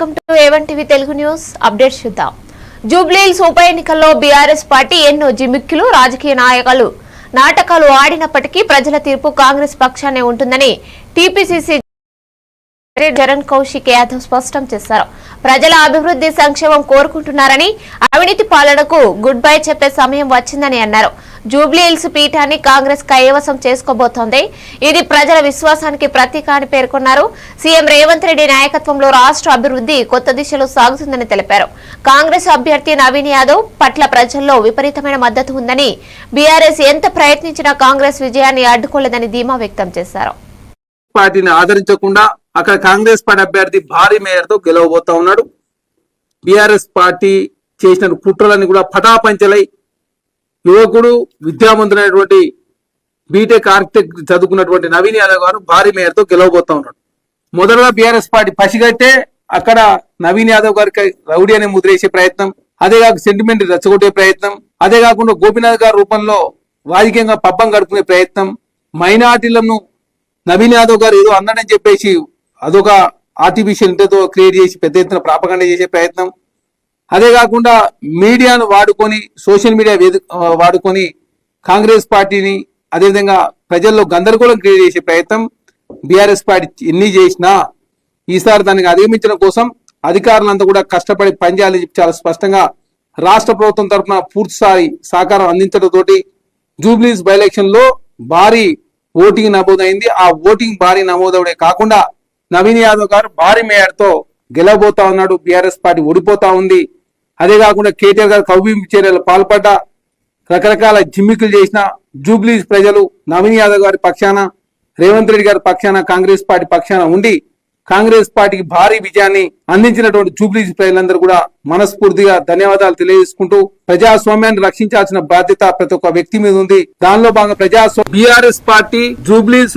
Welcome to A one TV Telugu news. Updates చూద్దాం. జూబ్లీహిల్స్ ఉప ఎన్నికల్లో బీఆర్ఎస్ పార్టీ ఎన్నో జిమిక్కులు రాజకీయ నాయకులు. నాటకాలు ఆడినప్పటికీ ప్రజల తీర్పు కాంగ్రెస్ పక్షానే ఉంటుందని టీపీసీసీ జగన్ కౌశిక్ యాదవ్ స్పష్టం చేశారు. ప్రజల అభివృద్ధి సంక్షేమం కోరుకుంటున్నారని అవినీతి పాలనకు గుడ్ బై చెప్పే సమయం వచ్చిందని అన్నారు. జూబ్లీ హిల్స్ పీఠాన్ని కాంగ్రెస్ కైవసం చేసుకోబోతోంది. ఇది ప్రజల విశ్వాసానికి ప్రతీక అని పేర్కొన్నారు. సీఎం రేవంత్ రెడ్డి నాయకత్వంలో రాష్ట్ర అభివృద్ధి కొత్త దిశలో సాగుతుందని తెలిపారు. కాంగ్రెస్ అభ్యర్థి నవీన్ యాదవ్ పట్ల ప్రజల్లో విపరీతమైన మద్దతు ఉందని బీఆర్ఎస్ ఎంత ప్రయత్నించినా కాంగ్రెస్ విజయాన్ని అడ్డుకోలేదని ధీమా వ్యక్తం చేశారు. పార్టీని ఆదరించకుండా అక్కడ కాంగ్రెస్ పార్టీ అభ్యర్థి భారీ మేయర్తో గెలవబోతా ఉన్నాడు. బీఆర్ఎస్ పార్టీ చేసిన కుట్రలన్నీ కూడా పటాపంచలై యువకుడు విద్యావంతుడైనటువంటి బీటెక్ ఆర్కిటెక్ట్ చదువుకున్నటువంటి నవీన్ యాదవ్ గారు భారీ మేయర్తో గెలవబోతా ఉన్నాడు. మొదటగా బీఆర్ఎస్ పార్టీ పసిగట్టే అక్కడ నవీన్ యాదవ్ గారికి రౌడీ అనే ముద్రేసే ప్రయత్నం అదే కాక సెంటిమెంట్ రెచ్చగొట్టే ప్రయత్నం అదే కాకుండా గోపీనాథ్ గారి రూపంలో రాజకీయంగా పబ్బం గడుపుకునే ప్రయత్నం మైనార్టీలను నవీన్ యాదవ్ గారు ఏదో అన్నాడని చెప్పేసి అదొక ఆర్టిఫిషియల్ ఇంటర్తో క్రియేట్ చేసి పెద్ద ఎత్తున ప్రాపగండ చేసే ప్రయత్నం అదే కాకుండా మీడియాను వాడుకొని సోషల్ మీడియా వేదిక వాడుకొని కాంగ్రెస్ పార్టీని అదేవిధంగా ప్రజల్లో గందరగోళం క్రియేట్ చేసే ప్రయత్నం బీఆర్ఎస్ పార్టీ ఎన్ని చేసినా ఈసారి దానికి అధిగమించడం కోసం అధికారులంతా కూడా కష్టపడి పనిచేయాలని చెప్పి చాలా స్పష్టంగా రాష్ట్ర ప్రభుత్వం తరఫున పూర్తిస్థాయి సహకారం అందించడంతో జూబ్లీస్ బై ఎలక్షన్లో భారీ ఓటింగ్ నమోదైంది. ఆ ఓటింగ్ భారీ నమోదవడే కాకుండా నవీన్ యాదవ్ గారు భారీ మేయర్తో గెలవబోతా ఉన్నాడు. బీఆర్ఎస్ పార్టీ ఓడిపోతా ఉంది. అదే కాకుండా కేటీఆర్ గారు కౌబింపు చర్యలు పాల్పడ్డ రకరకాల జిమ్మికులు చేసిన జూబ్లీస్ ప్రజలు నవీన్ యాదవ్ గారి పక్షాన రేవంత్ రెడ్డి గారి పక్షాన కాంగ్రెస్ పార్టీ పక్షాన ఉండి కాంగ్రెస్ పార్టీకి భారీ విజయాన్ని అందించినటువంటి జూబ్లీ ప్రజలందరూ కూడా మనస్ఫూర్తిగా ధన్యవాదాలు తెలియజేసుకుంటూ ప్రజాస్వామ్యాన్ని రక్షించాల్సిన బాధ్యత ప్రతి ఒక్క వ్యక్తి మీద ఉంది. దానిలో భాగంగా ప్రజాస్వామ్య బీఆర్ఎస్ పార్టీ జూబ్లీస్